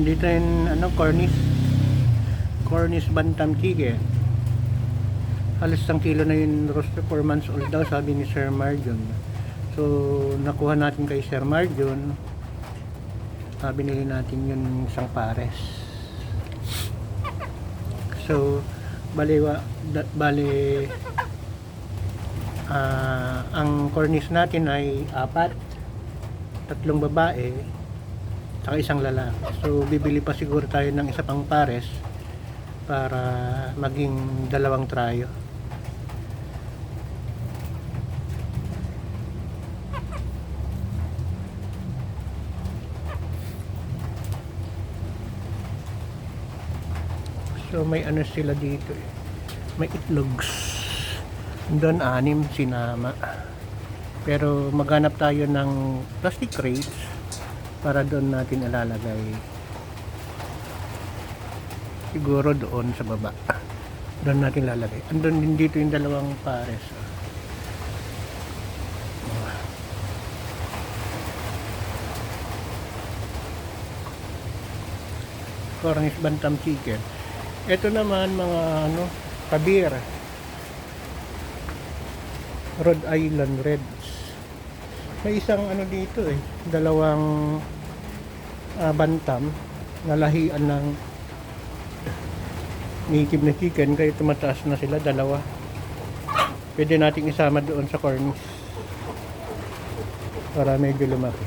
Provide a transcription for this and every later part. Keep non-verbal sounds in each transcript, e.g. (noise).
Dito yung ano, Cornish. Cornish Bantam Chicken. Halos isang kilo na yung roaster 4 months old daw sabi ni Sir Marjon. So, nakuha natin kay Sir Marjon. Uh, binili natin yung isang pares. So, bali, bali ah, ang cornish natin ay apat, tatlong babae, saka isang lalaki. So, bibili pa siguro tayo ng isa pang pares para maging dalawang trayo. So may ano sila dito eh. May itlogs. Doon anim sinama. Pero maghanap tayo ng plastic crates para doon natin ilalagay. Siguro doon sa baba. (coughs) Doon natin lalagay. Andun din dito yung dalawang pares. oh. Cornish Bantam Chicken. Ito naman mga ano, kabir. Rhode Island Reds. May isang ano dito eh, dalawang ah, bantam na lahian ng native na chicken kaya tumataas na sila dalawa. Pwede nating isama doon sa cornish para medyo lumaki.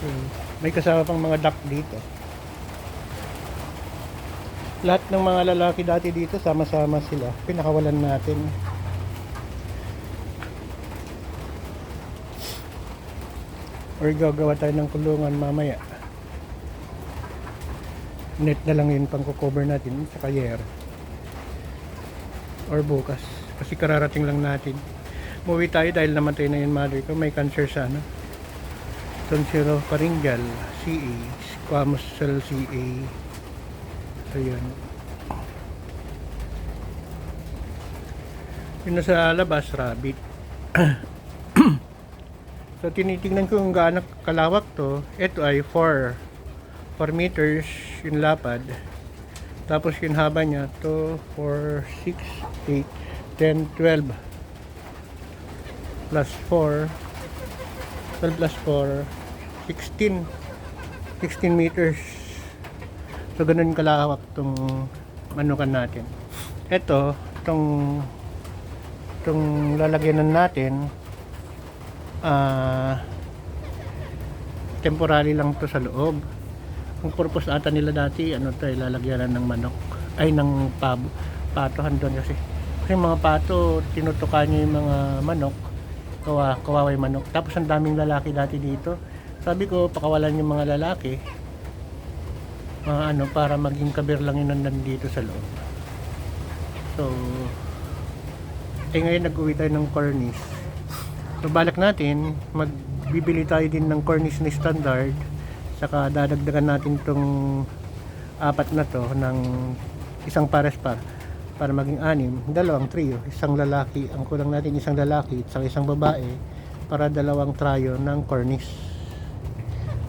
Hmm. May kasama pang mga duck dito. Lahat ng mga lalaki dati dito, sama-sama sila. Pinakawalan natin. Or gagawa tayo ng kulungan mamaya. Net na lang yun pang cover natin sa kayer. Or bukas. Kasi kararating lang natin. Muwi tayo dahil namatay na yung mother ko. May cancer sa ano. Tonsilo Paringal, CA, Squamous Cell CA. So yun. Sa labas, rabbit. (clears throat) so tinitingnan ko kung gaano kalawak to. Ito ay 4 4 meters yung lapad. Tapos yung haba niya to 4, 6, 8, 10, 12 plus 4 12 plus 4 16 16 meters so ganun kalawak tong manukan natin ito tong tong lalagyanan natin ah temporary lang to sa loob ang purpose ata nila dati ano to eh, lalagyanan ng manok ay ng pab patohan doon kasi kasi mga pato tinutukan niya yung mga manok kawa, kawaway manok. Tapos ang daming lalaki dati dito. Sabi ko, pakawalan yung mga lalaki. Mga ano, para maging kabir lang yun nandito sa loob. So, eh ngayon nag-uwi tayo ng cornish. So, balak natin, magbibili tayo din ng cornish na standard. Saka dadagdagan natin tong apat na to ng isang pares pa para maging anim, dalawang trio, isang lalaki, ang kulang natin isang lalaki at isang babae para dalawang trio ng cornish.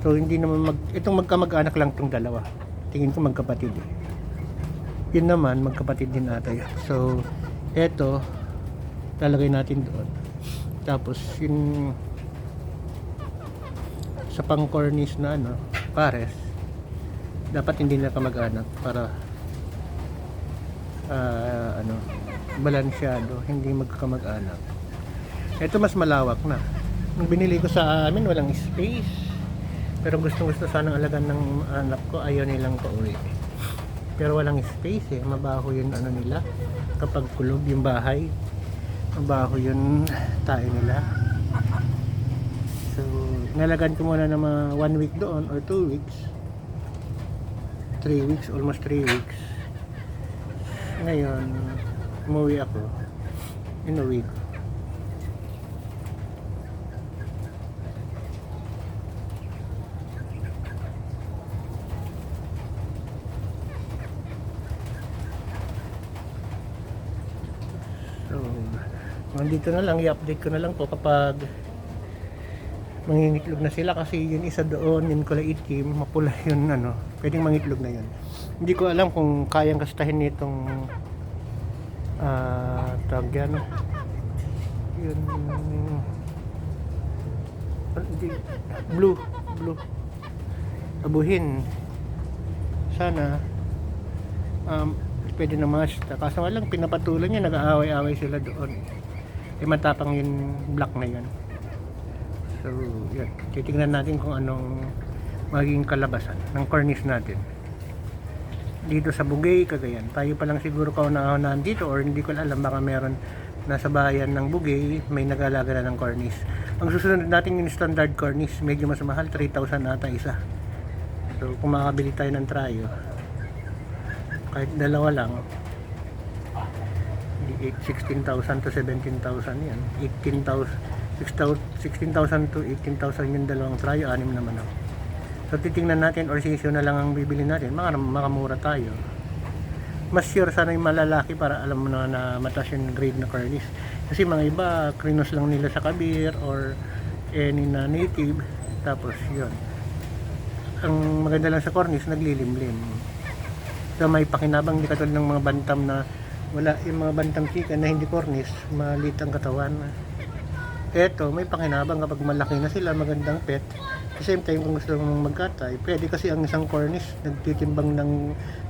So hindi naman mag itong magkamag-anak lang tong dalawa. Tingin ko magkapatid. Eh. Yun naman magkapatid din ata yun. So eto lalagay natin doon. Tapos yung sa pang cornish na ano, pares dapat hindi na kamag-anak para ah, ano, balansyado, hindi magkamag-anak. Ito mas malawak na. Nung binili ko sa amin, walang space. Pero gustong gusto sanang alagan ng anak ko, ayaw nilang pauwi. Pero walang space eh, mabaho yung ano nila. Kapag kulog yung bahay, mabaho yung tayo nila. So, nalagan ko muna ng mga one week doon or two weeks. Three weeks, almost three weeks ngayon umuwi ako inuwi ko So, nandito na lang, i-update ko na lang po kapag mangingitlog na sila kasi yun isa doon, yung kulay itim, mapula yun ano, pwedeng mangitlog na yun. Hindi ko alam kung kayang kastahin nitong ah, tawag yan, yun, ah, blue, blue, abuhin. Sana, um, pwede na masta. Kaso lang, pinapatuloy niya, nag-aaway-aaway sila doon. Eh, matapang yung black na yun. So, yun. Titignan natin kung anong magiging kalabasan ng cornice natin. Dito sa Bugay, Cagayan. Tayo pa lang siguro kauna-unahan dito or hindi ko alam baka meron nasa bayan ng Bugay may nag-alaga na ng cornice. Ang susunod natin yung standard cornice, medyo mas mahal, 3,000 ata isa. So, kung makakabili tayo ng trayo, kahit dalawa lang, 16,000 to 17,000 yan. 18,000, 6,000 16,000 to 18,000 yung dalawang trayo, anim naman ako. So titingnan natin or sisyo na lang ang bibili natin, maka, makamura tayo. Mas sure sana yung malalaki para alam mo na na mataas yung grade na cornice. Kasi mga iba, krinos lang nila sa kabir or any na native. Tapos yun. Ang maganda lang sa cornice, naglilimlim. So may pakinabang di katulad ng mga bantam na wala yung mga bantam chicken na hindi cornice, maliit ang katawan. Eto, may pakinabang kapag malaki na sila, magandang pet. At same time, kung gusto mong magkatay, pwede kasi ang isang cornice nagtitimbang ng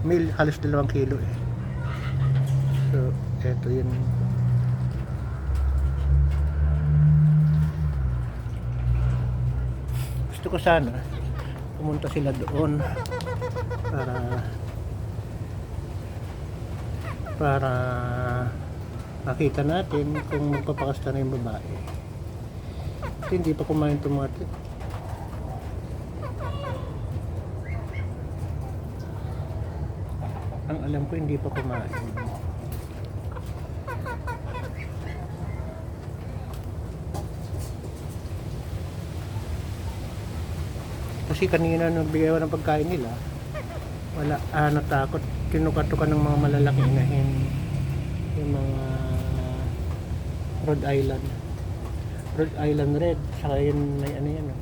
male halos dalawang kilo eh. So, eto yun. Gusto ko sana pumunta sila doon para para makita natin kung magpapakasta na yung babae. Kasi hindi pa kumain itong mga. Ang alam ko hindi pa kumain. Kasi kanina nung bigay ko ng pagkain nila, wala, ah, natakot. Kinukatukan ng mga malalaking inahin yung mga Rhode Island. Rhode Island Red, saka yun may ano yan, oh.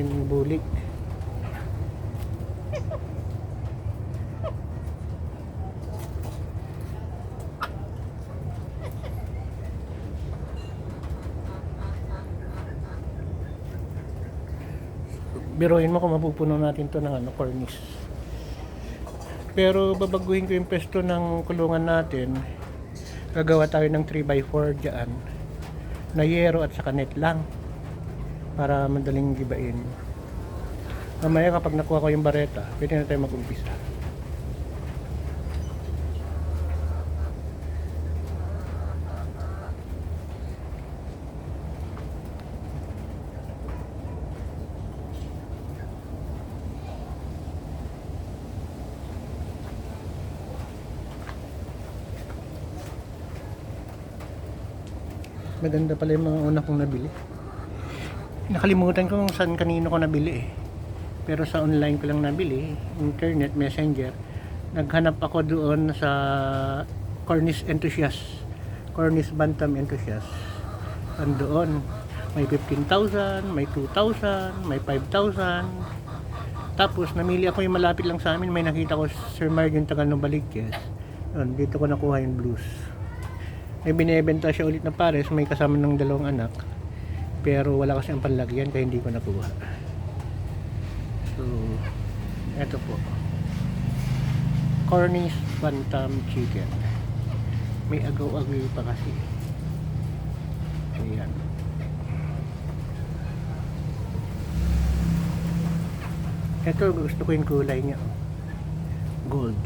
yung bulik. Biruin mo kung mapupuno natin to ng ano, cornice. Pero babaguhin ko yung pesto ng kulungan natin. Gagawa tayo ng 3x4 dyan. Na yero at saka net lang. Para madaling gibain. Mamaya kapag nakuha ko yung bareta, pwede na tayo mag-umpisa. Maganda pala yung mga una kong nabili. Nakalimutan ko kung saan kanino ko nabili eh. Pero sa online ko lang nabili, internet, messenger. Naghanap ako doon sa Cornish Enthusiast. Cornish Bantam Enthusiast. Andoon, may 15,000, may 2,000, may 5,000. Tapos namili ako yung malapit lang sa amin, may nakita ko Sir Mario yung tagal ng Baligkes. Yun, dito ko nakuha yung blues may binebenta siya ulit na pares may kasama ng dalawang anak. Pero wala kasi ang panlagyan kaya hindi ko nakuha. So eto po. Cornish Bantam Chicken. May agaw-agaw pa kasi. Ayan. Eto gusto ko yung kulay niya. Gold